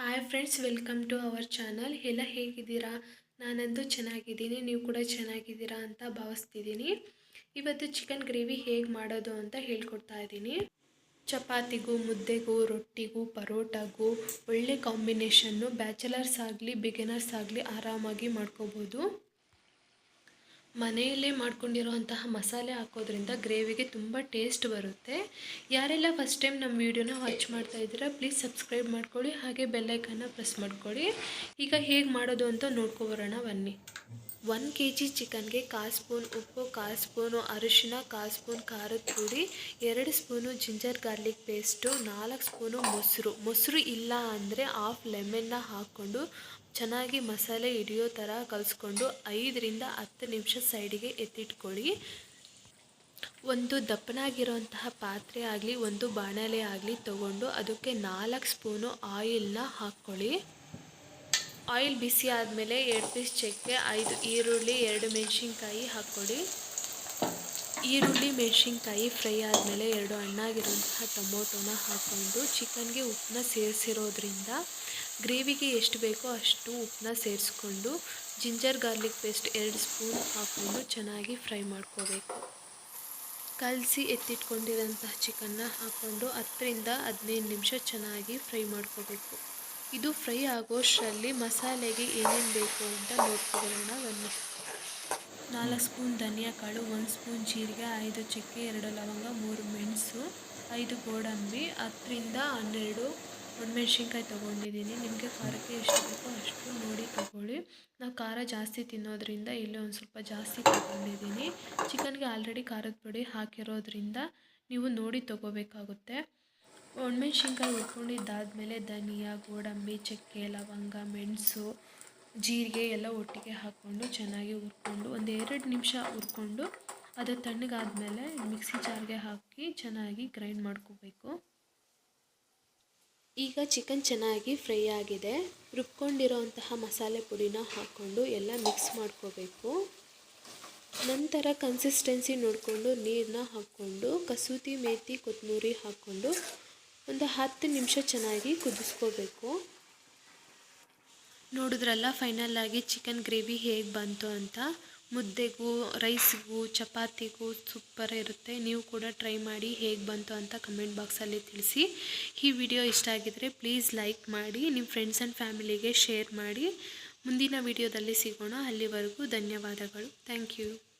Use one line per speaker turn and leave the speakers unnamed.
Hi friends welcome to our channel ಎಲ್ಲ ಹೇಗಿದ್ದೀರಾ? ನಾನಂತೂ ಚೆನ್ನಾಗಿದ್ದೀನಿ. ನೀವು ಕೂಡ ಚೆನ್ನಾಗಿದ್ದೀರಾ ಅಂತ ಭಾವಿಸ್ತಿದ್ದೀನಿ. ಇವತ್ತು ಚಿಕನ್ ಗ್ರೇವಿ ಹೇಗೆ ಮಾಡೋದು ಅಂತ ಹೇಳ್ಕೊಡ್ತಾ ಇದ್ದೀನಿ. ಚಪಾತಿಗೂ, ಮುದ್ದೆಗೂ, ರೊಟ್ಟಿಗೂ, ಪರೋಟಾಗೂ ಒಳ್ಳೆ ಕಾಂಬಿನೇಷನ್ನು ಬ್ಯಾಚಲರ್ಸ್ ಆಗಲಿ ಬಿಗಿನರ್ಸ್ ಆಗಲಿ ಆರಾಮಾಗಿ ಮಾಡ್ಕೋಬೋದು. ಮನೆಯಲ್ಲೇ ಮಾಡ್ಕೊಂಡಿರೋವಂತಹ ಮಸಾಲೆ ಹಾಕೋದ್ರಿಂದ ಗ್ರೇವಿಗೆ ತುಂಬ ಟೇಸ್ಟ್ ಬರುತ್ತೆ. ಯಾರೆಲ್ಲ ಫಸ್ಟ್ ಟೈಮ್ ನಮ್ಮ ವೀಡಿಯೋನ ವಾಚ್ ಮಾಡ್ತಾ ಇದ್ದೀರಾ ಪ್ಲೀಸ್ ಸಬ್ಸ್ಕ್ರೈಬ್ ಮಾಡ್ಕೊಳ್ಳಿ, ಹಾಗೆ ಬೆಲ್ಲೈಕನ್ನ ಪ್ರೆಸ್ ಮಾಡ್ಕೊಳ್ಳಿ. ಈಗ ಹೇಗೆ ಮಾಡೋದು ಅಂತ ನೋಡ್ಕೊಬರೋಣ ಬನ್ನಿ. ಒನ್ ಕೆ ಜಿ ಚಿಕನ್ಗೆ ಕಾಲು ಸ್ಪೂನ್ ಉಪ್ಪು, ಕಾಲು ಸ್ಪೂನು ಅರಿಶಿನ, ಕಾಲು ಸ್ಪೂನ್ ಖಾರದ ಪುಡಿ, ಎರಡು ಸ್ಪೂನು ಜಿಂಜರ್ ಗಾರ್ಲಿಕ್ ಪೇಸ್ಟು, ನಾಲ್ಕು ಸ್ಪೂನು ಮೊಸರು. ಮೊಸರು ಇಲ್ಲ ಅಂದರೆ ಹಾಫ್ ಲೆಮನ್ನ ಹಾಕ್ಕೊಂಡು ಚೆನ್ನಾಗಿ ಮಸಾಲೆ ಹಿಡಿಯೋ ಥರ ಕಲಿಸ್ಕೊಂಡು ಐದರಿಂದ ಹತ್ತು ನಿಮಿಷ ಸೈಡಿಗೆ ಎತ್ತಿಟ್ಕೊಳ್ಳಿ. ಒಂದು ದಪ್ಪನಾಗಿರೋಂತಹ ಪಾತ್ರೆ ಆಗಲಿ, ಒಂದು ಬಾಣಲೆ ಆಗಲಿ ತಗೊಂಡು ಅದಕ್ಕೆ ನಾಲ್ಕು ಸ್ಪೂನು ಆಯಿಲ್ನ ಹಾಕ್ಕೊಳ್ಳಿ. ಆಯಿಲ್ ಬಿಸಿ ಆದಮೇಲೆ ಎರಡು ಪೀಸ್ ಚಕ್ಕೆ, ಐದು ಈರುಳ್ಳಿ, ಎರಡು ಮೆಣಸಿನ್ಕಾಯಿ ಹಾಕ್ಕೊಡಿ. ಈರುಳ್ಳಿ, ಮೆಣಸಿನ್ಕಾಯಿ ಫ್ರೈ ಆದಮೇಲೆ ಎರಡು ಹಣ್ಣಾಗಿರುವಂತಹ ಟೊಮೊಟೊನ ಹಾಕ್ಕೊಂಡು ಚಿಕನ್ಗೆ ಉಪ್ಪನ್ನ ಸೇರಿಸಿರೋದ್ರಿಂದ ಗ್ರೇವಿಗೆ ಎಷ್ಟು ಬೇಕೋ ಅಷ್ಟು ಉಪ್ಪನ್ನ ಸೇರಿಸ್ಕೊಂಡು ಜಿಂಜರ್ ಗಾರ್ಲಿಕ್ ಪೇಸ್ಟ್ ಎರಡು ಸ್ಪೂನ್ ಹಾಕ್ಕೊಂಡು ಚೆನ್ನಾಗಿ ಫ್ರೈ ಮಾಡ್ಕೋಬೇಕು. ಕಲಸಿ ಎತ್ತಿಟ್ಕೊಂಡಿರೋಂತಹ ಚಿಕನ್ನ ಹಾಕ್ಕೊಂಡು ಹತ್ತರಿಂದ ಹದಿನೈದು ನಿಮಿಷ ಚೆನ್ನಾಗಿ ಫ್ರೈ ಮಾಡ್ಕೋಬೇಕು. ಇದು ಫ್ರೈ ಆಗೋಷ್ಟರಲ್ಲಿ ಮಸಾಲೆಗೆ ಏನೇನು ಬೇಕು ಅಂತ ನೋಡ್ಕೊಳ್ಳೋಣ, ಬನ್ನಿ. ನಾಲ್ಕು ಸ್ಪೂನ್ ಧನಿಯಾ ಕಾಳು, ಒಂದು ಸ್ಪೂನ್ ಜೀರಿಗೆ, ಐದು ಚಕ್ಕೆ, ಎರಡು ಲವಂಗ, ಮೂರು ಮೆಣಸು, ಐದು ಗೋಡಂಬಿ, ಹತ್ತರಿಂದ ಹನ್ನೆರಡು ಒಣಮೆಣ್ಸಿನ್ಕಾಯಿ ತೊಗೊಂಡಿದ್ದೀನಿ. ನಿಮಗೆ ಖಾರಕ್ಕೆ ಎಷ್ಟು ಬೇಕೋ ಅಷ್ಟು ನೋಡಿ ತಗೊಳ್ಳಿ. ನಾವು ಖಾರ ಜಾಸ್ತಿ ತಿನ್ನೋದ್ರಿಂದ ಇಲ್ಲೇ ಒಂದು ಸ್ವಲ್ಪ ಜಾಸ್ತಿ ತೊಗೊಂಡಿದ್ದೀನಿ. ಚಿಕನ್ಗೆ ಆಲ್ರೆಡಿ ಖಾರದ ಪುಡಿ ಹಾಕಿರೋದ್ರಿಂದ ನೀವು ನೋಡಿ ತೊಗೋಬೇಕಾಗುತ್ತೆ. ಒಣಮೆಣ್ಸಿನ್ಕಾಯಿ ಹುರ್ಕೊಂಡಿದ್ದಾದಮೇಲೆ ಧನಿಯಾ, ಗೋಡಂಬಿ, ಚಕ್ಕೆ, ಲವಂಗ, ಮೆಣಸು, ಜೀರಿಗೆ ಎಲ್ಲ ಒಟ್ಟಿಗೆ ಹಾಕ್ಕೊಂಡು ಚೆನ್ನಾಗಿ ಹುರ್ಕೊಂಡು ಒಂದು ಎರಡು ನಿಮಿಷ ಹುರ್ಕೊಂಡು ಅದು ತಣ್ಣಗಾದಮೇಲೆ ಮಿಕ್ಸಿ ಜಾರ್ಗೆ ಹಾಕಿ ಚೆನ್ನಾಗಿ ಗ್ರೈಂಡ್ ಮಾಡ್ಕೋಬೇಕು. ಈಗ ಚಿಕನ್ ಚೆನ್ನಾಗಿ ಫ್ರೈ ಆಗಿದೆ. ರುಬ್ಕೊಂಡಿರೋಂತಹ ಮಸಾಲೆ ಪುಡಿನ ಹಾಕ್ಕೊಂಡು ಎಲ್ಲ ಮಿಕ್ಸ್ ಮಾಡ್ಕೋಬೇಕು. ನಂತರ ಕನ್ಸಿಸ್ಟೆನ್ಸಿ ನೋಡಿಕೊಂಡು ನೀರನ್ನ ಹಾಕ್ಕೊಂಡು, ಕಸೂತಿ ಮೇಥಿ ಕೊತ್ತಂಬರಿ ಹಾಕ್ಕೊಂಡು ಒಂದು ಹತ್ತು ನಿಮಿಷ ಚೆನ್ನಾಗಿ ಕುದಿಸ್ಕೋಬೇಕು. ನೋಡಿದ್ರಲ್ಲ ಫೈನಲ್ ಆಗಿ ಚಿಕನ್ ಗ್ರೇವಿ ಹೇಗೆ ಬಂತು ಅಂತ? ಮುದ್ದೆಗೂ ರೈಸ್ಗೂ ಚಪಾತಿಗೂ ಸೂಪರ್ ಇರುತ್ತೆ. ನೀವು ಕೂಡ ಟ್ರೈ ಮಾಡಿ ಹೇಗೆ ಬಂತು ಅಂತ ಕಮೆಂಟ್ ಬಾಕ್ಸಲ್ಲಿ ತಿಳಿಸಿ. ಈ ವಿಡಿಯೋ ಇಷ್ಟ ಆಗಿದರೆ ಪ್ಲೀಸ್ ಲೈಕ್ ಮಾಡಿ ನಿಮ್ಮ ಫ್ರೆಂಡ್ಸ್ ಆ್ಯಂಡ್ ಫ್ಯಾಮಿಲಿಗೆ ಶೇರ್ ಮಾಡಿ. ಮುಂದಿನ ವಿಡಿಯೋದಲ್ಲಿ ಸಿಗೋಣ. ಅಲ್ಲಿವರೆಗೂ ಧನ್ಯವಾದಗಳು. Thank you